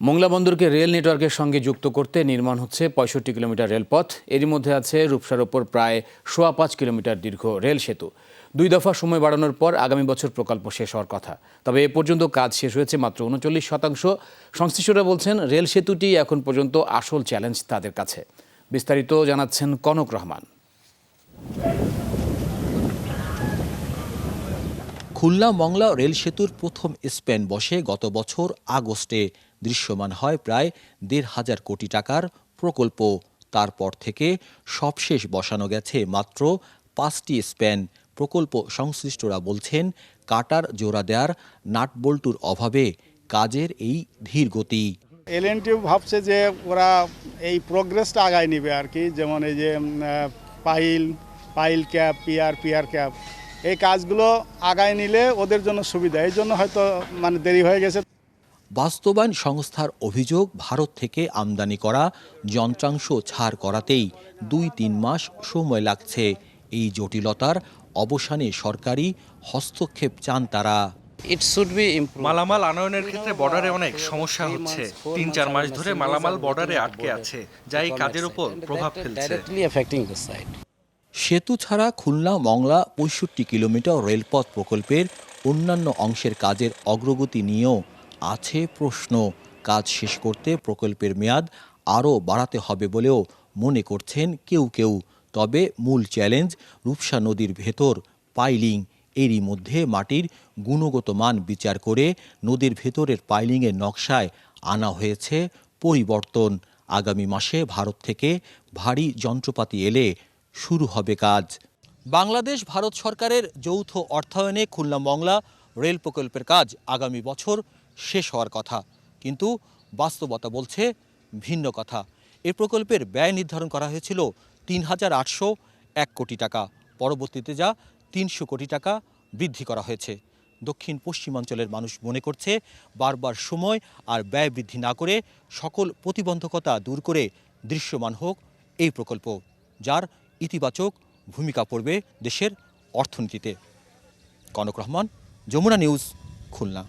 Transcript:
Mongla বন্দরকে rail নেটওয়ার্কের সঙ্গে যুক্ত করতে নির্মাণ হচ্ছে পঁয়ষট্টি কিলোমিটার রেলপথ। এরই মধ্যে আছে রূপসার ওপর প্রায় সোয়া পাঁচ কিলোমিটার দীর্ঘ রেল সেতু। দুই দফা সময় বাড়ানোর পর আগামী বছর প্রকল্প শেষ হওয়ার কথা। তবে এ পর্যন্ত কাজ শেষ হয়েছে মাত্র উনচল্লিশ শতাংশ। সংশ্লিষ্টরা বলছেন রেল সেতুটি এখন পর্যন্ত আসল চ্যালেঞ্জ তাদের কাছে। বিস্তারিত জানাচ্ছেন কনক রহমান। খুলনা মংলা রেল সেতুর প্রথম স্প্যান বসে গত বছর আগস্টে। দৃশ্যমান হয় প্রায় দেড় হাজার কোটি টাকার প্রকল্প। তারপর থেকে সবশেষ বসানো গেছে মাত্র পাঁচটি স্প্যান। প্রকল্প সংশ্লিষ্টরা বলছেন, কাটার জোড়া দেওয়ার নাটবল্টুর অভাবে কাজের এই ধীর গতি। এলএনটিউ ভাবছে যে ওরা এই প্রোগ্রেসটা আগায় নিবে আর কি, যেমন এই যে pile pile cap, pier pier cap. এই কাজগুলো আগায় নিলে ওদের জন্য সুবিধা। এই জন্য হয়তো মানে দেরি হয়ে গেছে। বাস্তবায়ন সংস্থার অভিযোগ ভারত থেকে আমদানি করা যন্ত্রাংশ ছাড় করাতেই দুই তিন মাস সময় লাগছে। এই জটিলতার অবসানে সরকারি হস্তক্ষেপ চান তারা। মালামাল আনয়নের ক্ষেত্রে বর্ডারে অনেক সমস্যা হচ্ছে। তিন চার মাস ধরে মালামাল বর্ডারে আটকে আছে যা এই কাজের উপর প্রভাব ফেলছে। সেতু ছাড়া খুলনা, মংলা পঁয়ষট্টি কিলোমিটার রেলপথ প্রকল্পের অন্যান্য অংশের কাজের অগ্রগতি নিয়েও আছে প্রশ্ন। কাজ শেষ করতে প্রকল্পের মেয়াদ আরও বাড়াতে হবে বলেও মনে করছেন কেউ কেউ। তবে মূল চ্যালেঞ্জ, রূপসা নদীর ভেতর পাইলিং। এরই মধ্যে মাটির গুণগত মান বিচার করে নদীর ভেতরের পাইলিংয়ের নকশায় আনা হয়েছে পরিবর্তন। আগামী মাসে ভারত থেকে ভারী যন্ত্রপাতি এলে শুরু হবে কাজ। বাংলাদেশ ভারত সরকারের যৌথ অর্থায়নে খুলনা মংলা রেল প্রকল্পের কাজ আগামী বছর শেষ হওয়ার কথা। কিন্তু বাস্তবতা বলছে ভিন্ন কথা। এ প্রকল্পের ব্যয় নির্ধারণ করা হয়েছিল তিন হাজার আটশো এক কোটি টাকা। পরবর্তীতে যা তিনশো কোটি টাকা বৃদ্ধি করা হয়েছে। দক্ষিণ পশ্চিমাঞ্চলের মানুষ মনে করছে বারবার সময় আর ব্যয় বৃদ্ধি না করে সকল প্রতিবন্ধকতা দূর করে দৃশ্যমান হোক এই প্রকল্প, যার ইতিবাচক ভূমিকা পড়বে দেশের অর্থনীতিতে। কনক রহমান যমুনা নিউজ খুলনা।